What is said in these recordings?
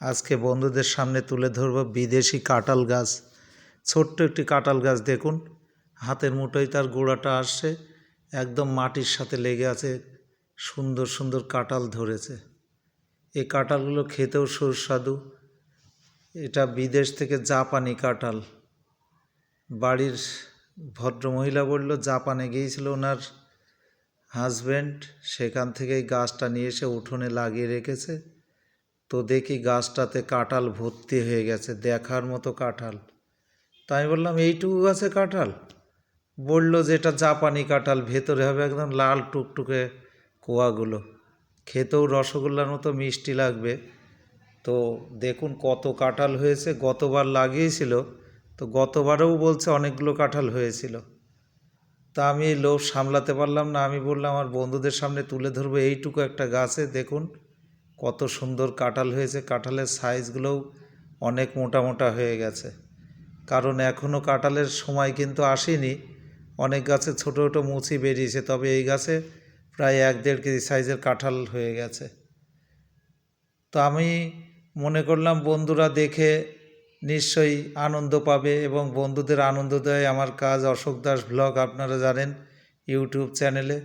আজকে বন্ধুদের সামনে তুলে ধরব বিদেশি কাঁঠাল গাছ। ছোট্ট একটি কাঁঠাল গাছ দেখুন। হাতের মুঠোয় তার গোড়াটা আসছে। একদম মাটির সাথে লেগে আছে। সুন্দর সুন্দর কাঁঠাল ধরেছে। এই কাঁঠালগুলো খেতেও সুস্বাদু। এটা বিদেশ থেকে জাপানি কাঁঠাল। বাড়ির ভদ্রমহিলা বলল, জাপানে গিয়েছিল ওনার হাজব্যান্ড সেখান থেকে গাছটা নিয়ে এসে উঠোনে লাগিয়ে রেখেছে। তো দেখি গাছটাতে কাঁঠাল ভর্তি হয়ে গেছে, দেখার মতো কাঁঠাল। তাই আমি বললাম, এইটুকু গাছে কাঁঠাল? বলল যে এটা জাপানি কাঁঠাল, ভেতরে হবে একদম লাল টুকটুকে কোয়াগুলো। খেতেও রসগোল্লার মতো মিষ্টি লাগবে। তো দেখুন কত কাঁঠাল হয়েছে, গতবার লাগিয়েছিল, তো গতবারেও বলছে অনেকগুলো কাঁঠাল হয়েছিল। তা আমি লোভ সামলাতে পারলাম না, আমি বললাম, আমার বন্ধুদের সামনে তুলে ধরবো, এইটুকু একটা গাছে, দেখুন। কত সুন্দর কাঁঠাল হয়েছে, কাঁঠালের সাইজগুলোও অনেক মোটা মোটা হয়ে গেছে। কারণ এখনও কাঁঠালের সময় কিন্তু আসেনি। অনেক গাছে ছোটো ছোটো মুচি বেরিয়েছে, তবে এই গাছে প্রায় এক দেড় কেজি সাইজের কাঁঠাল হয়ে গেছে। তো আমি মনে করলাম বন্ধুরা দেখে নিশ্চয়ই আনন্দ পাবে এবং বন্ধুদের আনন্দ দেয় আমার কাজ অশোক দাস ব্লগ আপনারা জানেন ইউটিউব চ্যানেলে।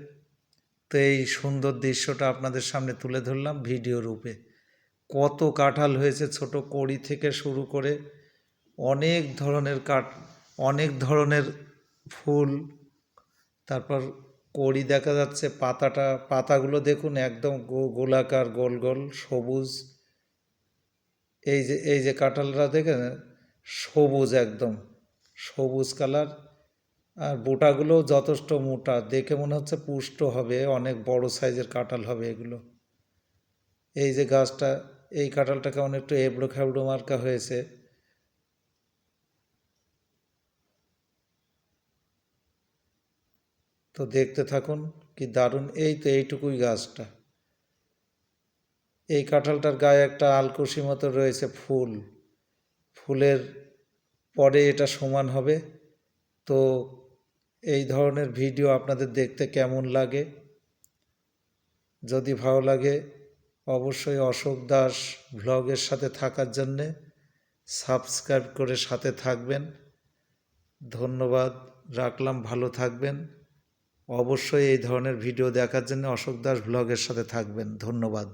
তো এই সুন্দর দৃশ্যটা আপনাদের সামনে তুলে ধরলাম ভিডিও রূপে। কত কাঁঠাল হয়েছে ছোট কড়ি থেকে শুরু করে অনেক ধরনের কাঠ, অনেক ধরনের ফুল, তারপর কড়ি দেখা যাচ্ছে, পাতাটা, পাতাগুলো দেখুন একদম গোলাকার, গোল গোল, সবুজ। এই যে এই যে কাঁঠালটা দেখেন, সবুজ একদম, সবুজ কালার। আর বোটাগুলো যথেষ্ট মোটা। দেখে মনে হচ্ছে পুষ্ট হবে, অনেক বড় সাইজের কাঁঠাল হবে এগুলো। এই যে গাছটা, এই কাঁঠালটা কেমন একটু এবড়ো খেবড়ো মার্কা হয়েছে। তো দেখতে থাকুন কি দারুণ, এই তো এইটুকুই গাছটা। এই কাঁঠালটার গায়ে একটা আলকুশি মতো রয়েছে ফুল। ফুলের পরে এটা সমান হবে। তো এই ধরনের ভিডিও আপনাদের দেখতে কেমন লাগে? যদি ভালো লাগে, অবশ্যই অশোক দাস ভ্লগের সাথে থাকার জন্যে সাবস্ক্রাইব করে সাথে থাকবেন। ধন্যবাদ, রাখলাম, ভালো থাকবেন। অবশ্যই এই ধরনের ভিডিও দেখার জন্য অশোক দাস ভ্লগের সাথে থাকবেন। ধন্যবাদ।